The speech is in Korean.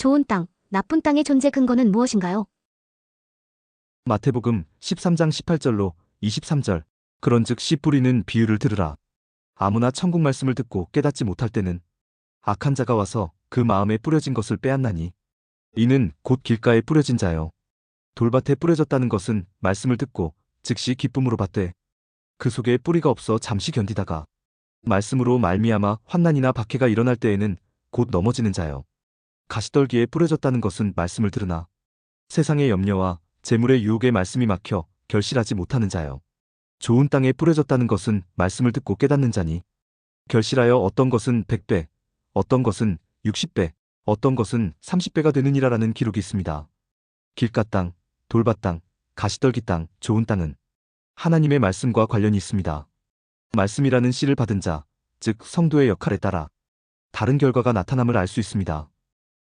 좋은 땅, 나쁜 땅의 존재 근거는 무엇인가요? 마태복음 13장 18절로 23절. 그런즉 씨 뿌리는 비유를 들으라. 아무나 천국 말씀을 듣고 깨닫지 못할 때는 악한 자가 와서 그 마음에 뿌려진 것을 빼앗나니 이는 곧 길가에 뿌려진 자요. 돌밭에 뿌려졌다는 것은 말씀을 듣고 즉시 기쁨으로 받되 그 속에 뿌리가 없어 잠시 견디다가 말씀으로 말미암아 환난이나 박해가 일어날 때에는 곧 넘어지는 자요. 가시떨기에 뿌려졌다는 것은 말씀을 들으나 세상의 염려와 재물의 유혹에 말씀이 막혀 결실하지 못하는 자요. 좋은 땅에 뿌려졌다는 것은 말씀을 듣고 깨닫는 자니 결실하여 어떤 것은 100배, 어떤 것은 60배, 어떤 것은 30배가 되느니라라는 기록이 있습니다. 길가 땅, 돌밭 땅, 가시떨기 땅, 좋은 땅은 하나님의 말씀과 관련이 있습니다. 말씀이라는 씨를 받은 자, 즉 성도의 역할에 따라 다른 결과가 나타남을 알 수 있습니다.